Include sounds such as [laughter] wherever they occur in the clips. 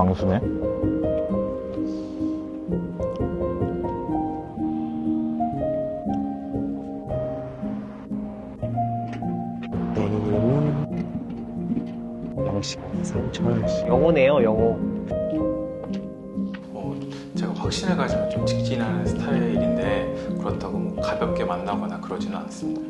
광수네. 양식 상철 영어네요, 영어. 뭐 제가 확신을 가지면 좀 직진하는 스타일인데 그렇다고 뭐 가볍게 만나거나 그러지는 않습니다.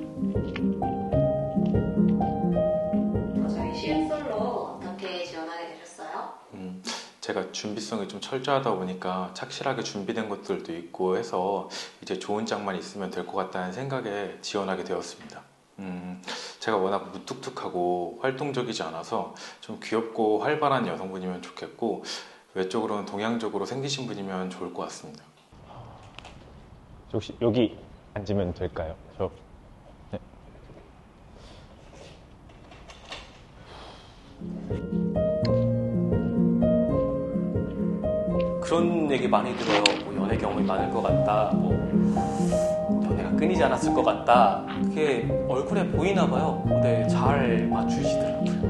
저희 시음솔로 어떻게 지원하게 되셨어요? 음, 제가 준비성이 좀 철저하다 보니까 착실하게 준비된 것들도 있고 해서 이제 좋은 짝만 있으면 될 것 같다는 생각에 지원하게 되었습니다. 음, 제가 워낙 무뚝뚝하고 활동적이지 않아서 좀 귀엽고 활발한 여성분이면 좋겠고 외적으로는 동양적으로 생기신 분이면 좋을 것 같습니다. 혹시 여기 앉으면 될까요? 저. 네. 그런 얘기 많이 들어요. 뭐 연애 경험이 많을 것 같다. 뭐 연애가 끊이지 않았을 것 같다. 그게 얼굴에 보이나 봐요. 네, 잘 맞추시더라고요.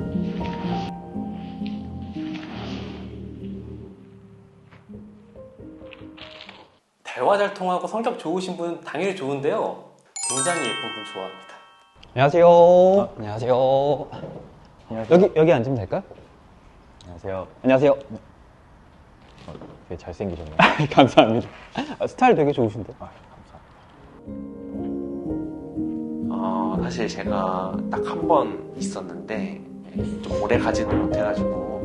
대화 잘 통하고 성격 좋으신 분 당연히 좋은데요. 굉장히 예쁜 분 좋아합니다. 안녕하세요 안녕하세요 여기 여기 앉으면 될까요? 안녕하세요 안녕하세요 되게 잘생기셨네요. [laughs] 감사합니다 아, 스타일 되게 좋으신데 아, 감사합니다. 어, 사실 제가 딱 한 번 있었는데 좀 오래 가지도 못해가지고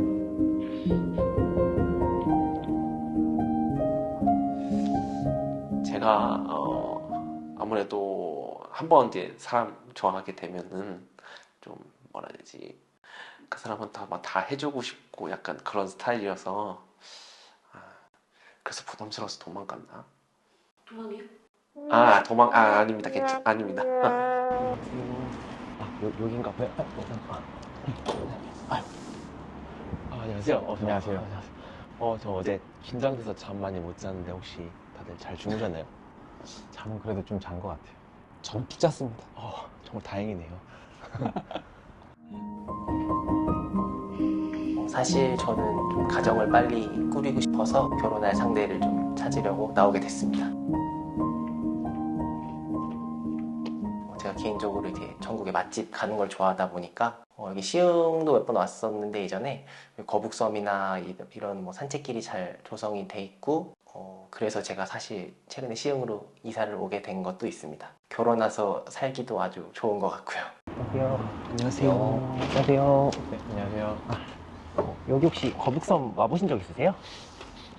제가 어, 아무래도 한 번 이제 사람 좋아하게 되면은 좀 뭐라 해야 되지 그 사람한테 막다 해주고 싶고 약간 그런 스타일이어서 아, 그래서 부담스러워서 도망갔나? 도망이요? 아 도망 아 아닙니다 괜찮 아닙니다 아, 여, 여긴가 봐요 아, 아, 안녕하세요. 어, 저- 안녕하세요. 어, 저 어제 긴장돼서 잠 많이 못 잤는데 혹시 다들 잘 주무셨나요? 잠은 그래도 좀 잔 것 같아요. 저는 푹 잤습니다 어, 정말 다행이네요. [laughs] 사실 저는 좀 가정을 빨리 꾸리고 싶어서 결혼할 상대를 좀 찾으려고 나오게 됐습니다. 어, 제가 개인적으로 이제 전국에 맛집 가는 걸 좋아하다 보니까 어, 여기 시흥도 몇 번 왔었는데 이전에 거북섬이나 이- 이런 뭐 산책길이 잘 조성이 돼 있고 어, 그래서 제가 사실 최근에 시흥으로 이사를 오게 된 것도 있습니다. 결혼해서 살기도 아주 좋은 것 같고요. 안녕하세요. 안녕하세요. 네, 안녕하세요. 어, 여기 혹시 거북섬 와보신 적 있으세요?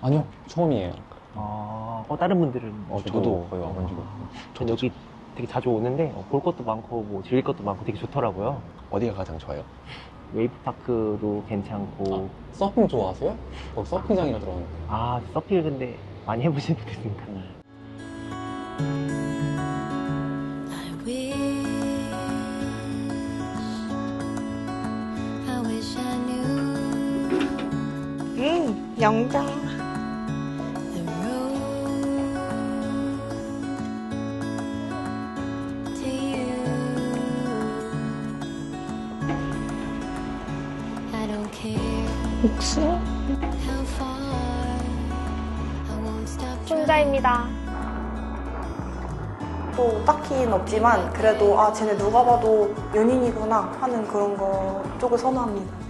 아니요 처음이에요 아, 어, 다른 분들은 어, 저도 거의 와본 적 없고. 전 여기 되게 자주 오는데 어, 볼 것도 많고 뭐 즐길 것도 많고 되게 좋더라고요. 어디가 가장 좋아요? 웨이브 파크도 괜찮고 서핑 좋아하세요? 거기 서핑장이라 들었는데 아, 서핑을 근데 많이 해보신 분 있습니까? Stop trying. 혼자입니다. 또 딱히는 없지만 그래도 아 쟤네 누가 봐도 연인이구나 하는 그런 거 쪽을 선호합니다.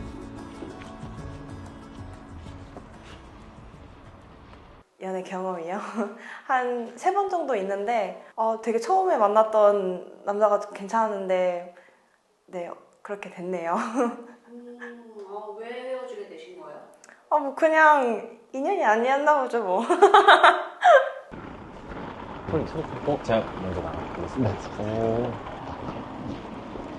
경험이요? [laughs] 한 세 번 정도 있는데 어, 되게 처음에 만났던 남자가 좀 괜찮았는데 네 그렇게 됐네요. 음, 어, 왜 헤어지게 되신 거예요? 아 뭐 그냥 인연이 아니었나 보죠 뭐. [laughs] 소리, 소리. 어, 제가 먼저 나가겠습니다. 오.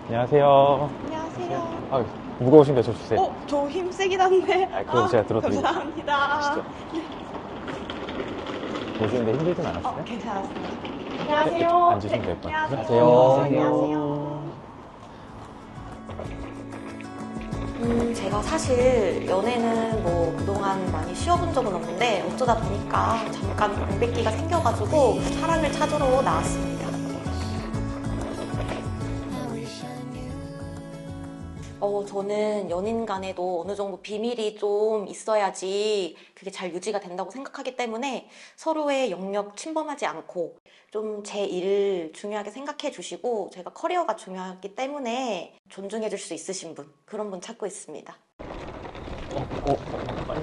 안녕하세요. 안녕하세요. 아, 무거우신데 저 주세요. 어, 저 힘 세긴 한데. 아, 그럼 제가 들어드릴게요. 감사합니다. 가시죠. 보시는데 힘들진 어, 않았어요? 괜찮았습니다. 네, 안녕하세요. 앉으시면 될 것 같아요. 안녕하세요. 안녕하세요. 음, 제가 사실 연애는 뭐 그동안 많이 쉬어본 적은 없는데 어쩌다 보니까 잠깐 공백기가 생겨가지고 사랑을 찾으러 나왔습니다. 어, 어, 저는 연인 간에도 어느 정도 비밀이 좀 있어야지 그게 잘 유지가 된다고 생각하기 때문에 서로의 영역 침범하지 않고 좀 제 일 중요하게 생각해 주시고 제가 커리어가 중요하기 때문에 존중해 줄 수 있으신 분 그런 분 찾고 있습니다. 어, 빨리.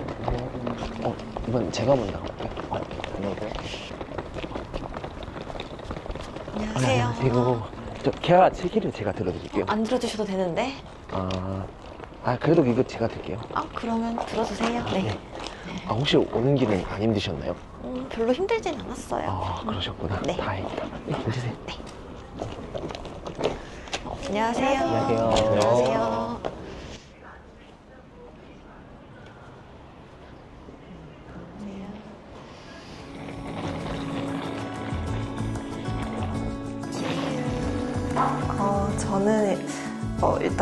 어, 이번 제가 먼저 가볼게요. 어, 안녕하세요. 안녕하세요. 안녕하세요. 저 계약 체기를 제가 들어드릴게요. 안 들어주셔도 되는데 아, 아 그래도 이거 제가 드릴게요. 아 그러면 들어주세요. 네. 아 혹시 오는 길은 안 힘드셨나요? 음, 별로 힘들진 않았어요. 아 그러셨구나. 네. 다행이다. 네, 앉으세요. 안녕하세요. 안녕하세요. 안녕하세요.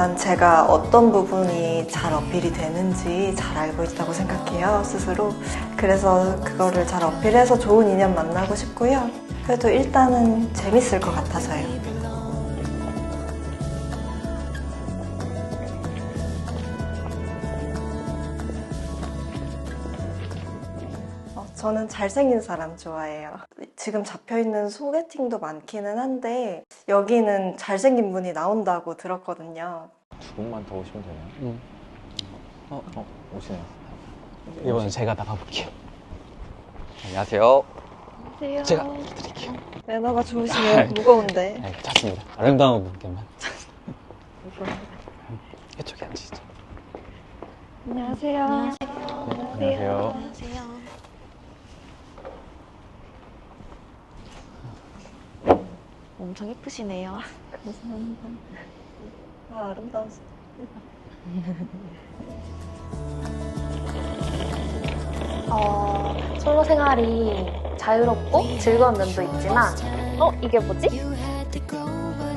일단 제가 어떤 부분이 잘 어필이 되는지 잘 알고 있다고 생각해요, 스스로. 그래서 그거를 잘 어필해서 좋은 인연 만나고 싶고요. 그래도 일단은 재밌을 것 같아서요. 저는 잘생긴 사람 좋아해요. 지금 잡혀있는 소개팅도 많기는 한데, 여기는 잘생긴 분이 나온다고 들었거든요. 두 분만 더 오시면 되나요? 응. 어, 어, 오시네요. 이번엔 제가 나가볼게요. 안녕하세요. 안녕하세요. 제가 드릴게요. 매너가 좋으시네요. 무거운데. 네, 괜찮습니다. 아름다운 분께만. [laughs] 이쪽에 앉으시죠. 안녕하세요. 안녕하세요. 안녕하세요. 엄청 예쁘시네요. 감사합니다. 아, 아름다우시다. 어, 솔로 생활이 자유롭고 즐거운 면도 있지만, 어, 이게 뭐지?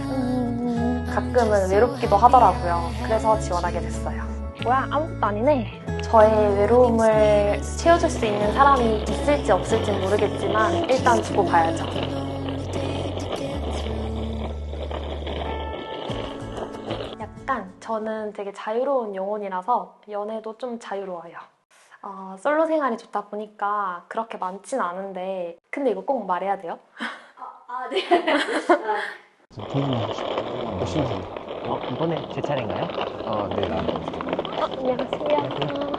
음, 가끔은 외롭기도 하더라고요. 그래서 지원하게 됐어요. 뭐야, 아무것도 아니네. 저의 외로움을 채워줄 수 있는 사람이 있을지 없을지 모르겠지만, 일단 두고 봐야죠. 저는 되게 자유로운 영혼이라서 연애도 좀 자유로워요. 어, 솔로 생활이 좋다 보니까 그렇게 많진 않은데 근데 이거 꼭 말해야 돼요? 아, 네. 오시면 됩니다. 어, 이번에 제 차례인가요? 아, 네, 나. 어, 안녕하세요.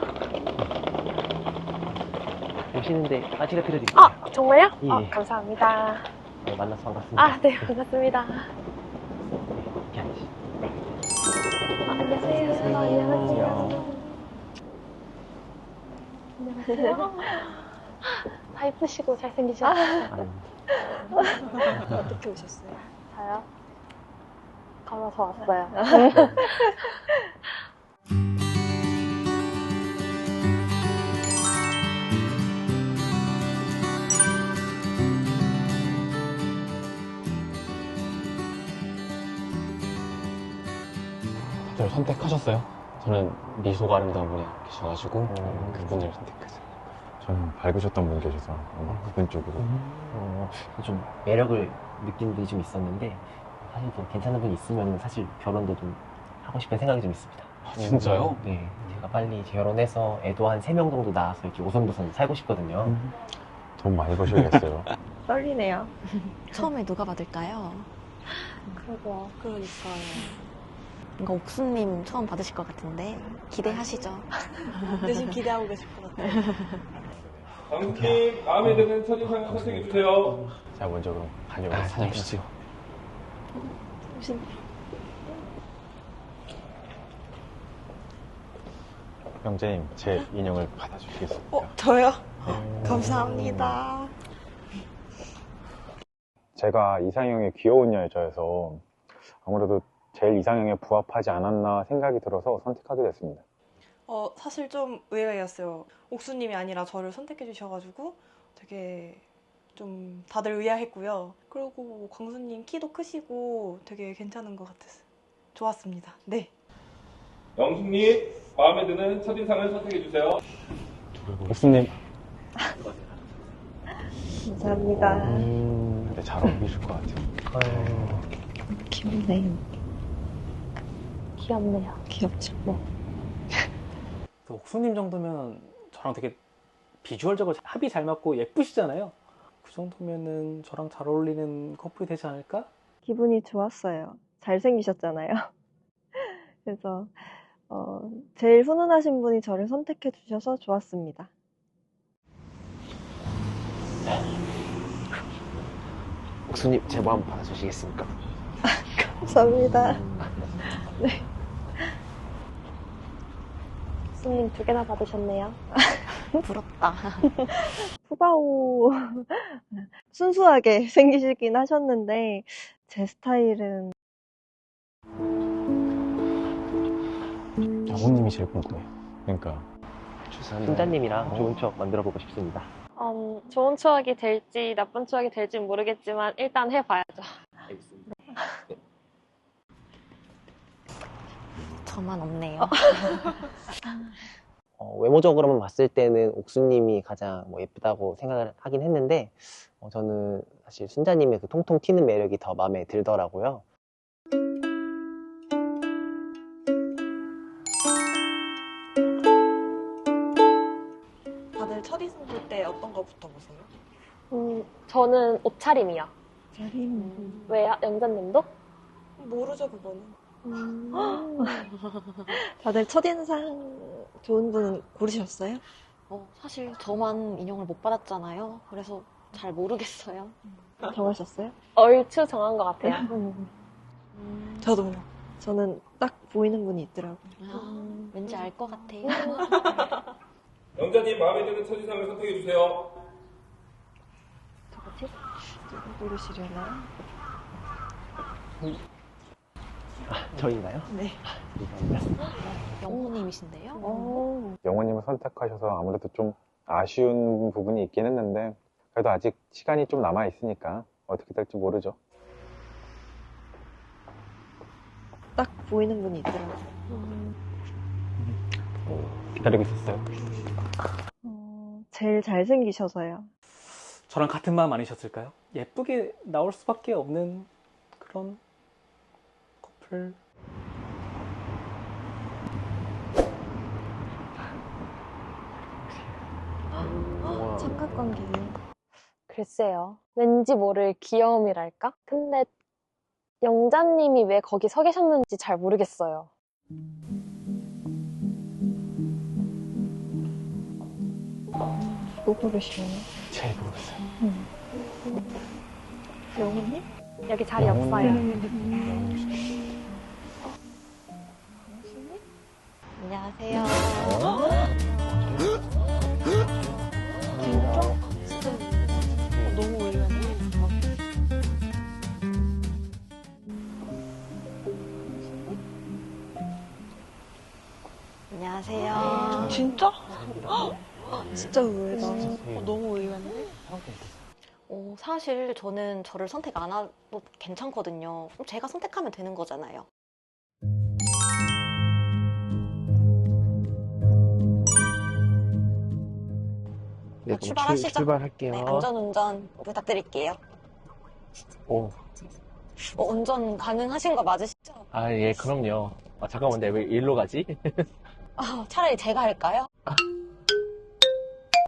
오시는데 아 제가 드려드릴게요. 아 정말요? 예. 어, 감사합니다. 네, 만나서 반갑습니다. 아 네 반갑습니다. 다 예쁘시고 잘생기셨어요. 어떻게 오셨어요? 저요? 걸어서 왔어요. [laughs] 다들 선택하셨어요? 저는 미소가 아름다운 분이 계셔가지고 그분을 선택했어요. 저는 밝으셨던 분 계셔서 아마 그분 쪽으로. 어, 좀 매력을 느낀 분이 좀 있었는데 사실 좀 괜찮은 분이 있으면 사실 결혼도 좀 하고 싶은 생각이 좀 있습니다. 아, 진짜요? 네. 제가 빨리 결혼해서 애도 한 세 명 정도 낳아서 이렇게 오손도손 살고 싶거든요. 돈 많이 버셔야겠어요. [laughs] 떨리네요. 처음에 누가 받을까요? 그러게요. 그러니까요. 뭔가 옥수님 처음 받으실 것 같은데 기대하시죠. [laughs] 네, 지금 기대하고 계실 것 같아요. [laughs] 강수님 마음에 드는 첫인상을 선택해 주세요. 자, 먼저 그럼 아, 다녀오겠습니다. 다녀오시죠. 형제님, 제 인형을 받아주시겠습니까? 어, 저요? 감사합니다. 제가 이상형이 귀여운 여자여서 아무래도 제일 이상형에 부합하지 않았나 생각이 들어서 선택하게 됐습니다. 어, 사실 좀 의외였어요. 옥수님이 아니라 저를 선택해 주셔가지고 되게 좀 다들 의아했고요. 그리고 광수님 키도 크시고 되게 괜찮은 것 같았어요. 좋았습니다. 네. 영숙님 마음에 드는 첫인상을 선택해 주세요. 옥수님, 감사합니다. 근데 잘 어울리실 것 같아요. 귀엽네. 귀엽네요. 귀엽죠. 네. 그 옥수님 정도면 저랑 되게 비주얼적으로 합이 잘 맞고 예쁘시잖아요. 그 정도면은 저랑 잘 어울리는 커플이 되지 않을까? 기분이 좋았어요. 잘생기셨잖아요. [laughs] 그래서 어, 제일 훈훈하신 분이 저를 선택해 주셔서 좋았습니다. 옥수님 제 마음 받아주시겠습니까? [laughs] 감사합니다. 네. 교수님 두 개나 받으셨네요. [laughs] 부럽다. [laughs] 푸바오 [laughs] 순수하게 생기시긴 하셨는데 제 스타일은 영호님이 제일 궁금해요. 그러니까 순자님이랑 좋은 추억 만들어 보고 싶습니다. 음, 좋은 추억이 될지 나쁜 추억이 될지 모르겠지만 일단 해봐야죠. 저만 없네요. [laughs] 어, 외모적으로만 봤을 때는 옥수님이 가장 뭐 예쁘다고 생각을 하긴 했는데 어, 저는 사실 순자님의 그 통통 튀는 매력이 더 마음에 들더라고요. 다들 첫 인상 볼때 어떤 거부터 보세요? 음, 저는 옷차림이요. 차림 왜요? 영자님도? 모르죠 그거는. [laughs] 다들 첫인상 좋은 분 고르셨어요? 어, 사실 저만 인형을 못 받았잖아요. 그래서 잘 모르겠어요. 정하셨어요? [laughs] 얼추 정한 것 같아요. 저도요. 저는 딱 보이는 분이 있더라고요. 아, 왠지 알 것 같아요. [laughs] 영자님 마음에 드는 첫인상을 선택해 주세요. 누구 고르시려나? 저인가요? 네. 감사합니다. 영호님이신데요? 오. 영호님을 선택하셔서 아무래도 좀 아쉬운 부분이 있긴 했는데 그래도 아직 시간이 좀 남아 있으니까 어떻게 될지 모르죠. 딱 보이는 분이 있더라고요. 기다리고 있었어요. 어, 제일 잘생기셔서요. 저랑 같은 마음 아니셨을까요? 예쁘게 나올 수밖에 없는 그런 커플. 삼각관계예요. 글쎄요. 왠지 모를 귀여움이랄까? 근데 영자님이 왜 거기 서 계셨는지 잘 모르겠어요. 누구 고르시려나? 잘 모르겠어요. 영호님? 여기 자리 없어요. 안녕하세요. 진짜? 어, 너무 의외네. 안녕하세요. 진짜? 진짜 의외다. 어, 너무 의외인데? 어, 사실 저는 저를 선택 안 해도 괜찮거든요. 그럼 제가 선택하면 되는 거잖아요. 네, 그럼 출발하시죠. 출, 출발할게요. 네, 안전운전 부탁드릴게요. 오. 어, 운전 가능하신 거 맞으시죠? 아, 예, 그럼요. 아, 잠깐만, 내가 왜 일로 가지? 아, 차라리 제가 할까요?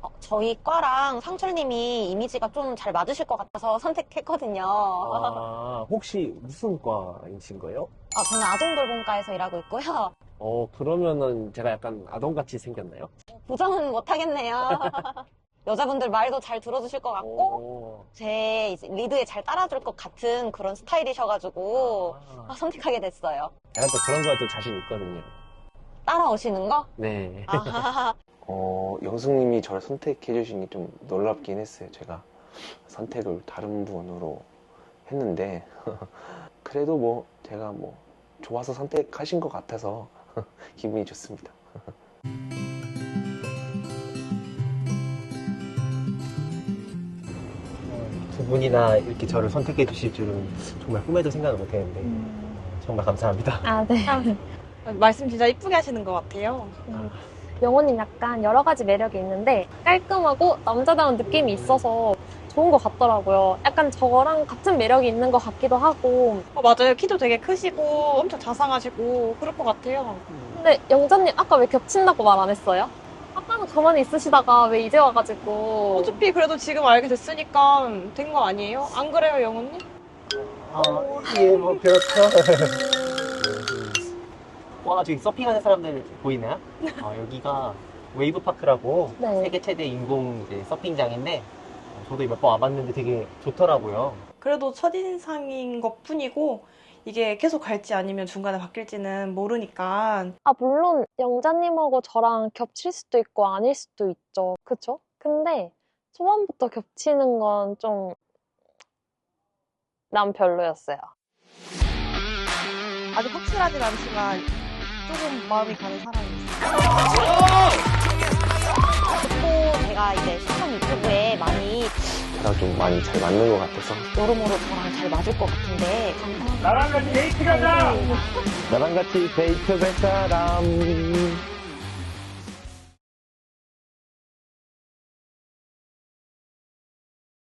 어, 저희 과랑 상철님이 이미지가 좀 잘 맞으실 것 같아서 선택했거든요. 아, 혹시 무슨 과이신 거예요? 아, 저는 아동돌봄과에서 일하고 있고요. 어, 그러면은 제가 약간 아동같이 생겼나요? 부정은 못하겠네요. [laughs] 여자분들 말도 잘 들어주실 것 같고, 오. 제 이제 리드에 잘 따라줄 것 같은 그런 스타일이셔가지고, 아, 선택하게 됐어요. 약간 또 그런 거에 또 자신 있거든요. 따라오시는 거? 네. 아, [laughs] 어, 영숙님이 저를 선택해 주신 게 좀 놀랍긴 했어요. 제가 선택을 다른 분으로 했는데 [laughs] 그래도 뭐 제가 뭐 좋아서 선택하신 것 같아서 [laughs] 기분이 좋습니다. 분이나 이렇게 저를 선택해 주실 줄은 정말 꿈에도 생각을 못 했는데 정말 감사합니다. 아, 네. 말씀 진짜 이쁘게 하시는 것 같아요. 영호님 약간 여러 가지 매력이 있는데 깔끔하고 남자다운 느낌이 있어서 좋은 것 같더라고요. 약간 저거랑 같은 매력이 있는 것 같기도 하고. 어, 맞아요. 키도 되게 크시고 엄청 자상하시고 그럴 것 같아요. 근데 영자님 아까 왜 겹친다고 말 안 했어요? 아까는 가만히 있으시다가 왜 이제 와가지고. 어차피 그래도 지금 알게 됐으니까 된 거 아니에요? 안 그래요, 영호님? 아, 예, 뭐, 그렇죠. [laughs] 와, 저기 서핑하는 사람들 보이나요? 어, 여기가 웨이브파크라고 네. 세계 최대 인공 이제 서핑장인데, 어, 저도 몇 번 와봤는데 되게 좋더라고요. 그래도 첫인상인 것 뿐이고 이게 계속 갈지 아니면 중간에 바뀔지는 모르니까 아, 물론 영자님하고 저랑 겹칠 수도 있고 아닐 수도 있죠. 그쵸? 근데 초반부터 겹치는 건 좀, 난 별로였어요. 아직 확실하진 않지만 조금 마음이 가는 사람이 있어요. 또 제가 이제 시청 유튜브에 많이 저랑 좀 많이 잘 맞는 것 같아서. 여러모로 저랑 잘 맞을 것 같은데. 나랑 같이 데이트 가자! 나랑 같이 데이트 갈 사람